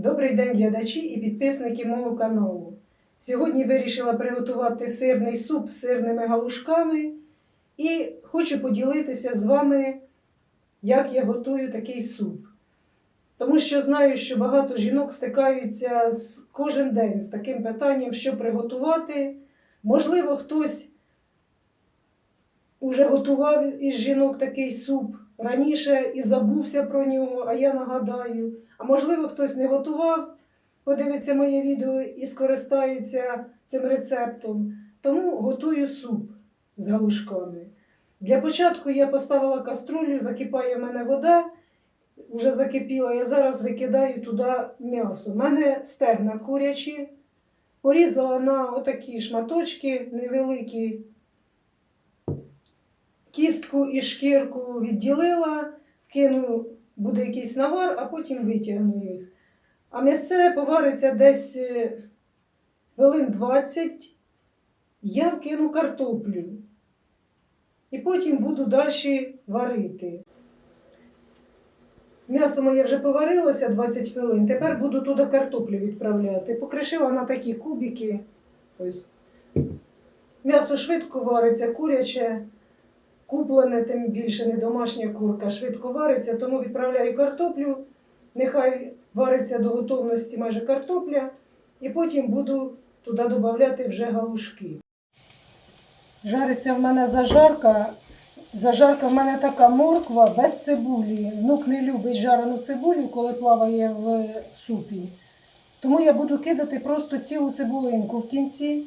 Добрий день, глядачі і підписники мого каналу. Сьогодні вирішила приготувати сирний суп з сирними галушками і хочу поділитися з вами, як я готую такий суп. Тому що знаю, що багато жінок стикаються з кожен день з таким питанням, що приготувати. Можливо, хтось уже готував із жінок такий суп раніше і забувся про нього, а я нагадаю. А можливо, хтось не готував, подивиться моє відео і скористається цим рецептом. Тому готую суп з галушками. Для початку я поставила каструлю, закипає в мене вода, вже закипіла, я зараз викидаю туди м'ясо. У мене стегна курячі, порізала на отакі шматочки невеликі. Кістку і шкірку відділила, вкину, буде якийсь навар, а потім витягну їх. А м'ясце повариться десь е, хвилин 20. Я вкину картоплю. І потім буду далі варити. М'ясо моє вже поварилося 20 хвилин. Тепер буду туди картоплю відправляти. Покришила на такі кубики. М'ясо швидко вариться, куряче, куплене, тим більше не домашня курка, швидко вариться, тому відправляю картоплю. Нехай вариться до готовності майже картопля, і потім буду туди додати вже галушки. Жариться в мене зажарка. Зажарка в мене така морква без цибулі. Внук не любить жарену цибулю, коли плаває в супі. Тому я буду кидати просто цілу цибулинку в кінці.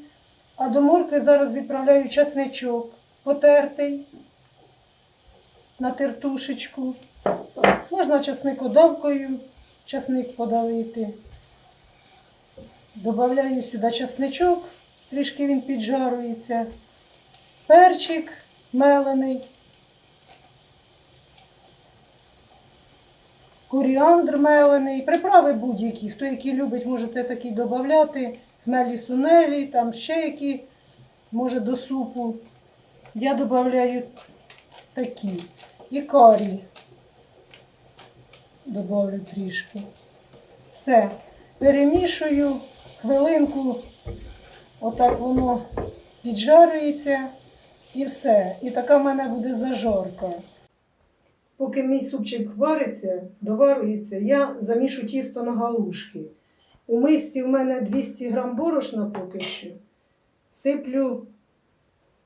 А до моркви зараз відправляю чесничок потертий на тертушечку. Можна чесникодавкою, чесник подавити. Добавляю сюди чесничок, трішки він піджарується. Перчик мелений. Коріандр мелений, приправи будь-які. Хто які любить, можете такі додати. Хмелі сунелі, там ще які, може до супу. Я додаю такі. І карі. Добавлю трішки. Все. Перемішую хвилинку, отак воно піджарюється і все. І така в мене буде зажарка. Поки мій супчик вариться, доварюється, я замішу тісто на галушки. У мисці в мене 200 грам борошна поки що. Сиплю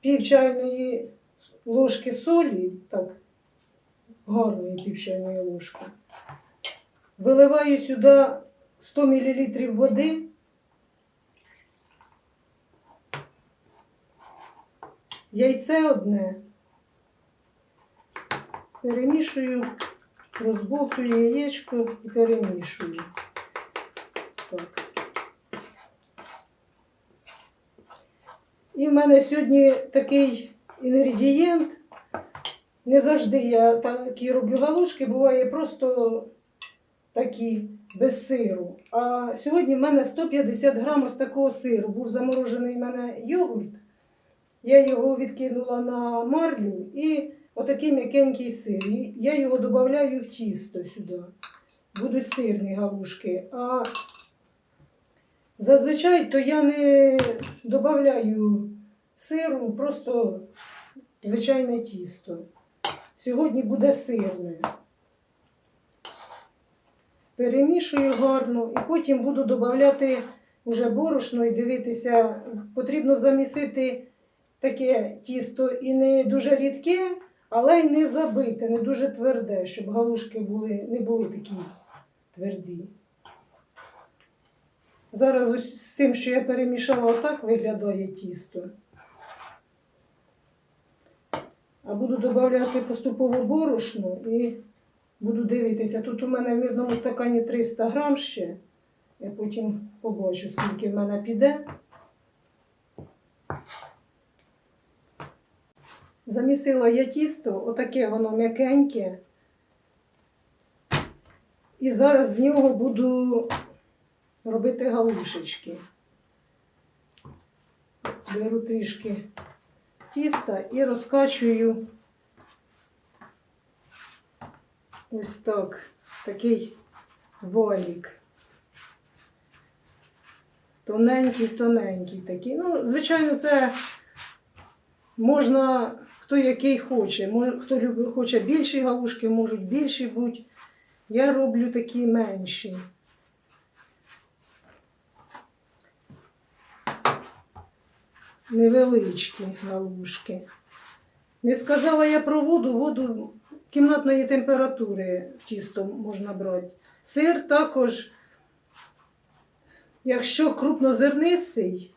пів чайної ложки солі, так, гарної пів чайної ложки. Виливаю сюди 100 мл води. Яйце одне. Перемішую, розбовтую яєчко і перемішую. Так. І в мене сьогодні такий інгредієнт. Не завжди я такі роблю галушки, буває просто такі без сиру. А сьогодні в мене 150 грам ось такого сиру. Був заморожений в мене йогурт. Я його відкинула на марлю і отакий м'якенький сир. Я його додаю в тісто сюди. Будуть сирні галушки. А зазвичай то я не додаю сиру, просто звичайне тісто. Сьогодні буде сирне. Перемішую гарно і потім буду додати вже борошно і дивитися, потрібно замісити таке тісто і не дуже рідке, але й не забите, не дуже тверде, щоб галушки були, не були такі тверді. Зараз з цим, що я перемішала, отак виглядає тісто. А буду додати поступово борошно і буду дивитися. Тут у мене в мірному стакані 300 грам ще. Я потім побачу, скільки в мене піде. Замісила я тісто, отаке воно м'якеньке. І зараз з нього буду робити галушечки. Беру трішки тіста і розкачую ось так, такий валік. Тоненькі, тоненькі такі. Ну, звичайно, це можна, хто який хоче. Хто хоче більші галушки, можуть більші бути. Я роблю такі менші. Невеличкі галушки. Не сказала я про воду, воду кімнатної температури тісто можна брати. Сир також, якщо крупнозернистий,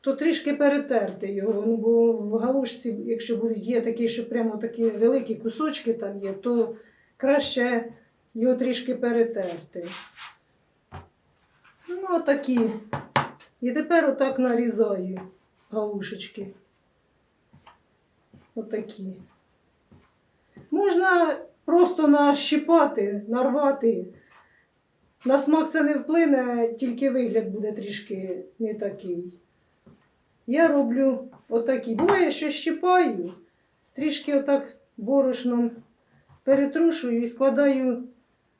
то трішки перетерти його. Ну, бо в галушці, якщо є такі, що прямо такі великі кусочки там є, то краще його трішки перетерти. Ну, отакі. І тепер отак нарізаю галушечки. Отакі. Можна просто нащипати, нарвати. На смак це не вплине, тільки вигляд буде трішки не такий. Я роблю отакі. Буває, що щипаю, трішки отак борошном перетрушую і складаю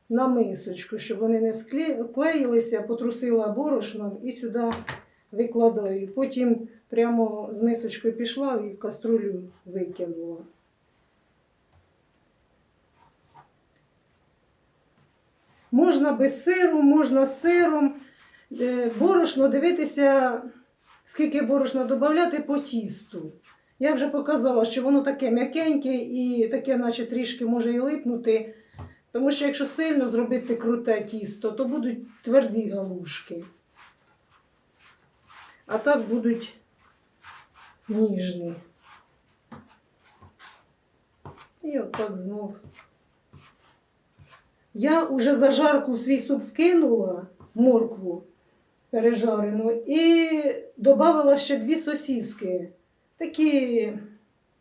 на мисочку, щоб вони не скле- клеїлися, потрусила борошном і сюди викладаю. Потім прямо з мисочкою пішла і в каструлю викинула. Можна без сиру, можна з сиром. Е, Борошно дивитися, скільки борошна додати по тісту. Я вже показала, що воно таке м'якеньке і таке, наче трішки може і липнути. Тому що якщо сильно зробити круте тісто, то будуть тверді галушки. А так будуть ніжні. І отак знов. Я уже зажарку в свій суп вкинула моркву пережарену і додала ще дві сосіски. Такі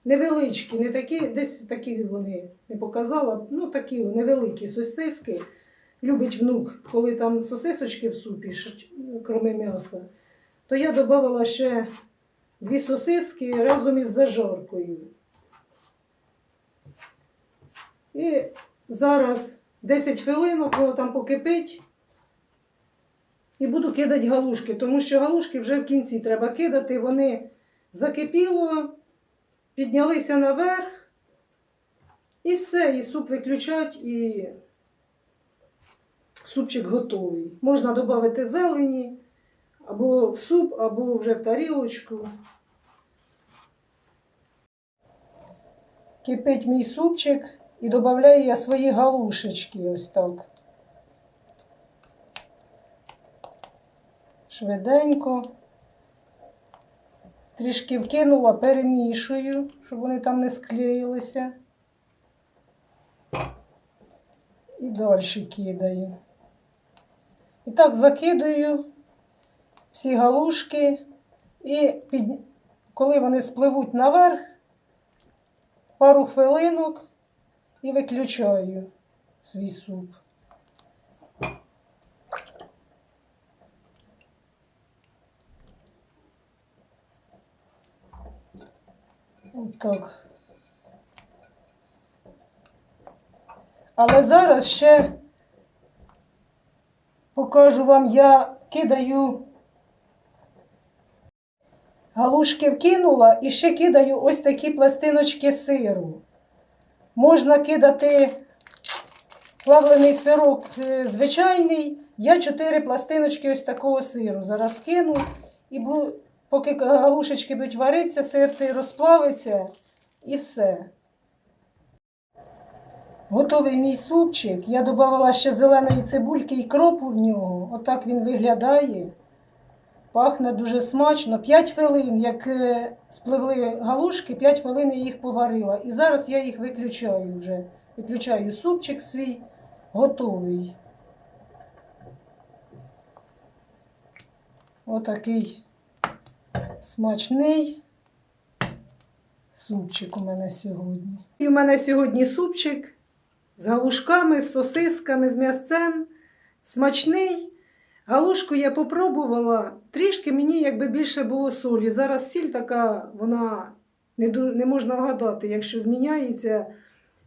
невеличкі, не такі, десь такі вони не показала, ну такі невеликі сосиски. Любить внук, коли там сосисочки в супі, крім м'яса, то я додала ще дві сосиски разом із зажаркою. І зараз 10 хвилинок воно там покипить. І буду кидати галушки, тому що галушки вже в кінці треба кидати. Вони закипіло, піднялися наверх, і все, і суп виключать, і супчик готовий. Можна додати зелені або в суп, або вже в тарілочку. Кипить мій супчик і додаю я свої галушечки ось так. Швиденько. Трішки вкинула, перемішую, щоб вони там не склеїлися. І далі кидаю. І так закидаю всі галушки. І під... коли вони спливуть наверх, пару хвилинок і виключаю свій суп. Отак. Але зараз ще покажу вам, я кидаю галушки вкинула і ще кидаю ось такі пластиночки сиру. Можна кидати плавлений сирок е, звичайний. Я чотири пластиночки ось такого сиру. Зараз кину і поки галушечки будуть варитися, сир цей розплавиться і все. Готовий мій супчик. Я додавала ще зеленої цибульки і кропу в нього. Отак він виглядає. Пахне дуже смачно. 5 хвилин, як е, спливли галушки, 5 хвилин я їх поварила. І зараз я їх виключаю вже. Виключаю супчик свій, готовий. Отакий смачний супчик у мене сьогодні. І у мене сьогодні супчик з галушками, з сосисками, з м'ясцем. Смачний. Галушку я попробувала, трішки мені якби більше було солі. Зараз сіль така, вона не, не можна вгадати, якщо зміняється,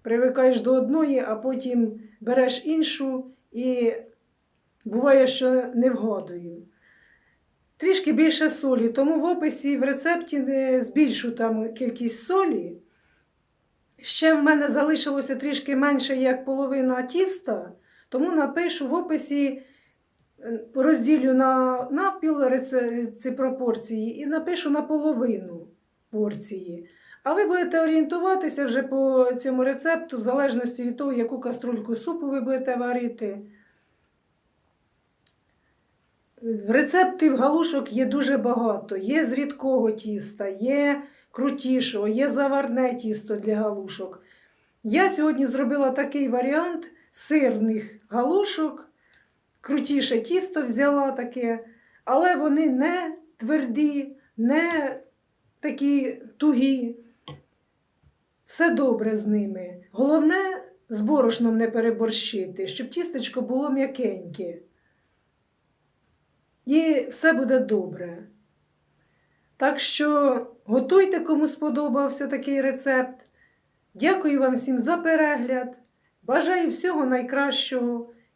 привикаєш до одної, а потім береш іншу і буває, що не вгадую. трішки більше солі, тому в описі в рецепті не збільшу там кількість солі. Ще в мене залишилося трішки менше, як половина тіста, тому напишу в описі, е, розділю на навпіл ці пропорції і напишу на половину порції. А ви будете орієнтуватися вже по цьому рецепту, в залежності від того, яку каструльку супу ви будете варити. Рецептів галушок є дуже багато. Є з рідкого тіста, є крутішого, є заварне тісто для галушок. Я сьогодні зробила такий варіант сирних галушок, крутіше тісто взяла таке, але вони не тверді, не такі тугі. Все добре з ними. Головне з борошном не переборщити, щоб тістечко було м'якеньке. І все буде добре. Так що готуйте, кому сподобався такий рецепт. Дякую вам всім за перегляд. Бажаю всього найкращого